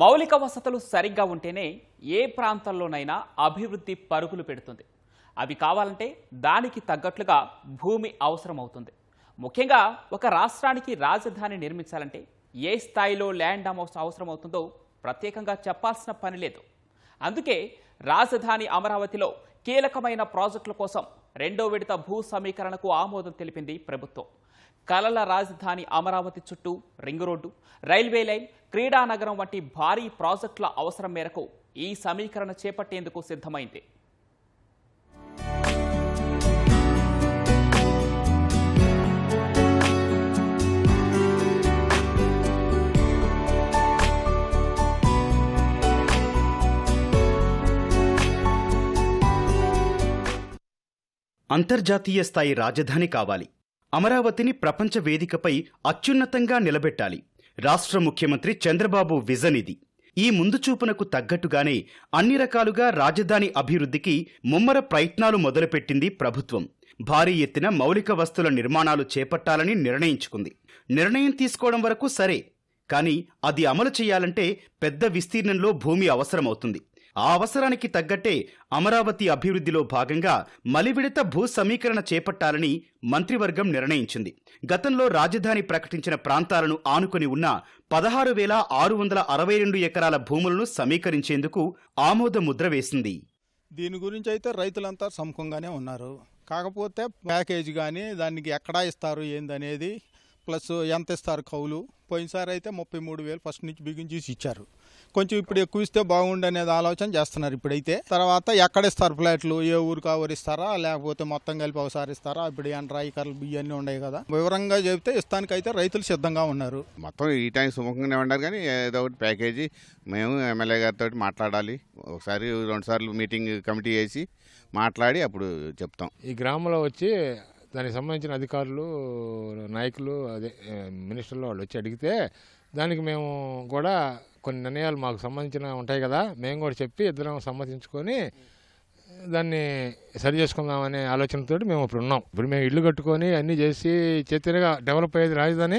మౌలిక వసతులు సరిగ్గా ఉంటేనే ఏ ప్రాంతంలోనైనా అభివృద్ధి పరుగులు పెడుతుంది. అవి కావాలంటే దానికి తగ్గట్లుగా భూమి అవసరమవుతుంది. ముఖ్యంగా ఒక రాష్ట్రానికి రాజధాని నిర్మించాలంటే ఏ స్థాయిలో ల్యాండ్ అమౌస్ అవసరమవుతుందో ప్రత్యేకంగా చెప్పాల్సిన పని లేదు. అందుకే రాజధాని అమరావతిలో కీలకమైన ప్రాజెక్టుల కోసం రెండో విడత భూ సమీకరణకు ఆమోదం తెలిపింది ప్రభుత్వం. కలల రాజధాని అమరావతి చుట్టూ రింగ్ రోడ్డు రైల్వే లైన్ క్రీడానగరం వంటి భారీ ప్రాజెక్టుల అవసరం మేరకు ఈ సమీకరణ చేపట్టేందుకు సిద్ధమైంది. అంతర్జాతీయ స్థాయి రాజధాని కావాలి. అమరావతిని ప్రపంచ వేదికపై అత్యున్నతంగా నిలబెట్టాలి. రాష్ట్ర ముఖ్యమంత్రి చంద్రబాబు విజన్ ఇది ఈ ముందుచూపునకు తగ్గట్టుగానే అన్ని రకాలుగా రాజధాని అభివృద్ధికి ముమ్మర ప్రయత్నాలు మొదలుపెట్టింది ప్రభుత్వం. భారీ ఎత్తున మౌలిక వస్తుల నిర్మాణాలు చేపట్టాలని నిర్ణయించుకుంది. నిర్ణయం తీసుకోవడం వరకు సరే కానీ అది అమలు చేయాలంటే పెద్ద విస్తీర్ణంలో భూమి అవసరమవుతుంది. ఆ అవసరానికి తగ్గట్టే అమరావతి అభివృద్ధిలో భాగంగా మలివిడత భూ సమీకరణ చేపట్టాలని మంత్రివర్గం నిర్ణయించింది. గతంలో రాజధాని ప్రకటించిన ప్రాంతాలను ఆనుకొని ఉన్న పదహారు వేల ఆరు వందల అరవై రెండు ఎకరాల భూములను సమీకరించేందుకు ఆమోద ముద్ర వేసింది. దీని గురించి అయితే రైతులంతా సముఖంగానే ఉన్నారు. కాకపోతే ప్యాకేజ్ కానీ దానికి ఎక్కడా ఇస్తారు ఏందనేది ప్లస్ ఎంత ఇస్తారు కౌలు? పోయినసారి అయితే ముప్పై మూడు వేలు ఫస్ట్ నుంచి బిగించి ఇచ్చారు. కొంచెం ఇప్పుడు ఎక్కువ ఇస్తే బాగుండు అనేది ఆలోచన చేస్తున్నారు ఇప్పుడైతే. తర్వాత ఎక్కడ ఇస్తారు ఫ్లాట్లు? ఏ ఊరికి ఆ ఊరు ఇస్తారా? లేకపోతే మొత్తం కలిపి ఒకసారి ఇస్తారా? ఇప్పుడు ఎండ్రాయి కర్రలు ఇవన్నీ ఉన్నాయి కదా. వివరంగా చెబితే ఇస్తానికైతే రైతులు సిద్ధంగా ఉన్నారు. మొత్తం ఈ టైం సుముఖంగానే ఉన్నారు కానీ ఏదో ఒకటి ప్యాకేజీ మేము ఎమ్మెల్యే గారితో మాట్లాడాలి. ఒకసారి రెండు సార్లు మీటింగ్ కమిటీ వేసి మాట్లాడి అప్పుడు చెప్తాం. ఈ గ్రామంలో వచ్చి దానికి సంబంధించిన అధికారులు నాయకులు అదే మినిస్టర్లు వాళ్ళు వచ్చి అడిగితే దానికి మేము కూడా కొన్ని నిర్ణయాలు మాకు సంబంధించిన ఉంటాయి కదా మేము కూడా చెప్పి ఇద్దరం సమ్మతించుకొని దాన్ని సరి చేసుకుందామనే ఆలోచనతో మేము ఇప్పుడు ఉన్నాం. ఇప్పుడు మేము ఇల్లు కట్టుకొని అన్నీ చేసి చేతిగా డెవలప్ అయ్యేది రాజధాని.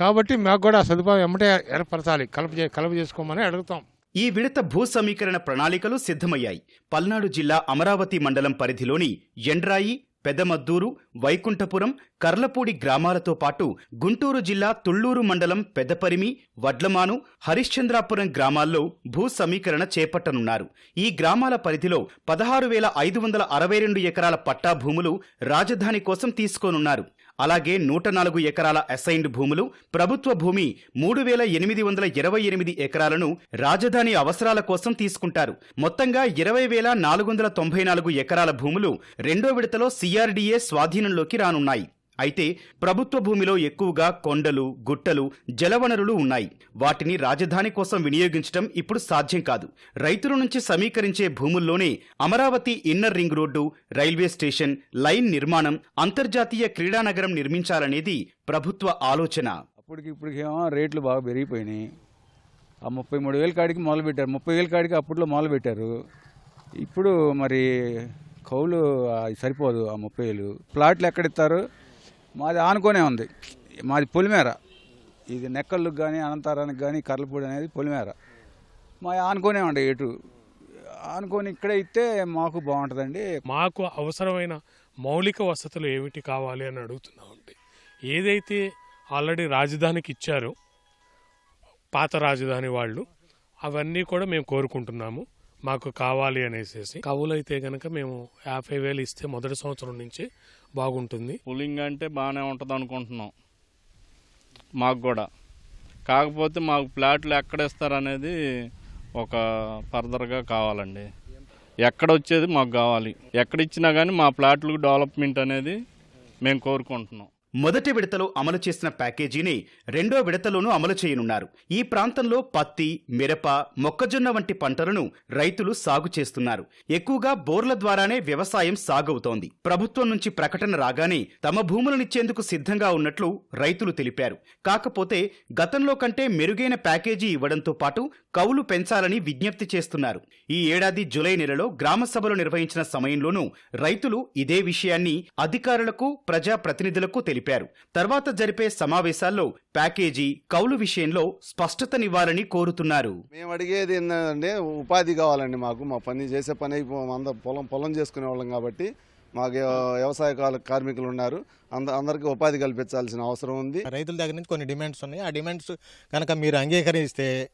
కాబట్టి మాకు కూడా ఆ సదుపాయం ఎమ్మటే ఏర్పరచాలి. కలప కలప చేసుకోమని అడుగుతాం. ఈ విడత భూ సమీకరణ ప్రణాళికలు సిద్ధమయ్యాయి. పల్నాడు జిల్లా అమరావతి మండలం పరిధిలోని ఎండ్రాయి పెదమద్దూరు వైకుంఠపురం కర్లపూడి గ్రామాలతో పాటు గుంటూరు జిల్లా తుళ్ళూరు మండలం పెదపరిమి వడ్లమాను హరిశ్చంద్రాపురం గ్రామాల్లో భూ సమీకరణ చేపట్టనున్నారు. ఈ గ్రామాల పరిధిలో పదహారు వేల ఐదు వందల అరవై రెండు ఎకరాల పట్టా భూములు రాజధాని కోసం తీసుకోనున్నారు. అలాగే నూట నాలుగు ఎకరాల అసైన్డ్ భూములు ప్రభుత్వ భూమి మూడు వేల ఎనిమిది వందల ఇరవై ఎనిమిది ఎకరాలను రాజధాని అవసరాల కోసం తీసుకుంటారు. మొత్తంగా ఇరవై వేల నాలుగు వందల తొంభై నాలుగు ఎకరాల భూములు రెండో విడతలో సిఆర్డీఏ స్వాధీనంలోకి రానున్నాయి. అయితే ప్రభుత్వ భూమిలో ఎక్కువగా కొండలు గుట్టలు జలవనరులు ఉన్నాయి. వాటిని రాజధాని కోసం వినియోగించడం ఇప్పుడు సాధ్యం కాదు. రైతుల నుంచి సమీకరించే భూముల్లోనే Amaravati inner ring road railway station line నిర్మాణం అంతర్జాతీయ క్రీడానగరం నిర్మించాలనేది ప్రభుత్వ ఆలోచన. అప్పటికి ఇప్పటికేమో రేట్లు బాగా పెరిగిపోయినాయి. ఆ ముప్పై మూడు వేల కాడికి మొదలుపెట్టారు. ముప్పై వేల కాడికి అప్పట్లో మొదలుపెట్టారు. ఇప్పుడు మరి కౌలు సరిపోదు ఆ ముప్పై వేలు. ప్లాట్లు ఎక్కడిస్తారు మాది ఆనుకోనే ఉంది. మాది పొలిమేర. ఇది నెక్కళ్ళకు కానీ అనంతారానికి కానీ కర్లపూడి అనేది పొలిమేర. మా ఆనుకోనే ఉండే ఎటు ఆనుకొని ఇక్కడే ఇస్తే మాకు బాగుంటుందండి. మాకు అవసరమైన మౌలిక వసతులు ఏమిటి కావాలి అని అడుగుతున్నామండి ఏదైతే ఆల్రెడీ రాజధానికి ఇచ్చారో పాత రాజధాని వాళ్ళు అవన్నీ కూడా మేము కోరుకుంటున్నాము. మాకు కావాలి అనేసి కవులైతే గనక మేము యాభై వేలు ఇస్తే మొదటి సంవత్సరం నుంచి బాగుంటుంది. పులింగ్ అంటే బాగానే ఉంటుంది అనుకుంటున్నాం మాకు కూడా. కాకపోతే మాకు ప్లాట్లు ఎక్కడ ఇస్తారనేది ఒక ఫర్దర్గా కావాలండి. ఎక్కడ వచ్చేది మాకు కావాలి. ఎక్కడ ఇచ్చినా కానీ మా ప్లాట్లకు డెవలప్మెంట్ అనేది మేము కోరుకుంటున్నాం. మొదటి విడతలో అమలు చేసిన ప్యాకేజీని రెండో విడతలోనూ అమలు చేయనున్నారు. ఈ ప్రాంతంలో పత్తి మిరప మొక్కజొన్న వంటి పంటలను రైతులు సాగు చేస్తున్నారు. ఎక్కువగా బోర్ల ద్వారానే వ్యవసాయం సాగవుతోంది. ప్రభుత్వం నుంచి ప్రకటన రాగానే తమ భూములనిచ్చేందుకు సిద్ధంగా ఉన్నట్లు రైతులు తెలిపారు. కాకపోతే గతంలో కంటే మెరుగైన ప్యాకేజీ ఇవ్వడంతో పాటు కౌలు పెంచాలని విజ్ఞప్తి చేస్తున్నారు. ఈ ఏడాది జులై నెలలో గ్రామ సభలు నిర్వహించిన సమయంలోనూ రైతులు ఇదే విషయాన్ని అధికారులకు ప్రజాప్రతినిధులకు తెలిపారు. తెలిపారు తర్వాత జరిపే సమావేశాల్లో ప్యాకేజీ కౌలు విషయంలో స్పష్టతనివ్వాలని కోరుతున్నారు. మేము అడిగేది ఏంటంటే ఉపాధి కావాలండి మాకు. మా పని చేసే పని అంద పొలం పొలం చేసుకునే వాళ్ళం కాబట్టి మాకు వ్యవసాయ కాల- కార్మికులు ఉన్నారు. అంద అందరికీ ఉపాధి కల్పించాల్సిన అవసరం ఉంది. రైతుల దగ్గర నుంచి కొన్ని డిమాండ్స్ ఉన్నాయి. ఆ డిమాండ్స్ కనుక మీరు అంగీకరిస్తే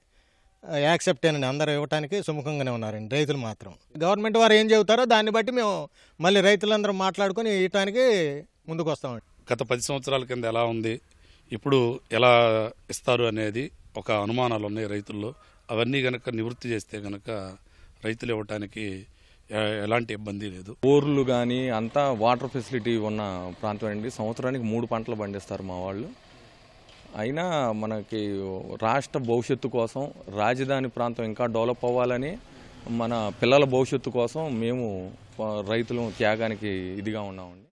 యాక్సెప్ట్ అని అందరూ ఇవ్వడానికి సుముఖంగానే ఉన్నారండి రైతులు మాత్రం. గవర్నమెంట్ వారు ఏం చెబుతారో దాన్ని బట్టి మేము మళ్ళీ రైతులందరం మాట్లాడుకొని ఇవ్వటానికి ముందుకు వస్తామండి గత పది సంవత్సరాల కింద ఎలా ఉంది ఇప్పుడు ఎలా ఇస్తారు అనేది ఒక అనుమానాలు ఉన్నాయి రైతుల్లో. అవన్నీ గనక నివృత్తి చేస్తే గనక రైతులు ఇవ్వటానికి ఎలాంటి ఇబ్బంది లేదు. బోర్లు కానీ అంతా వాటర్ ఫెసిలిటీ ఉన్న ప్రాంతం అండి. సంవత్సరానికి మూడు పంటలు పండిస్తారు మా వాళ్ళు. అయినా మనకి రాష్ట్ర భవిష్యత్తు కోసం రాజధాని ప్రాంతం ఇంకా డెవలప్ అవ్వాలని మన పిల్లల భవిష్యత్తు కోసం మేము రైతులు త్యాగానికి ఇదిగా ఉన్నామండి.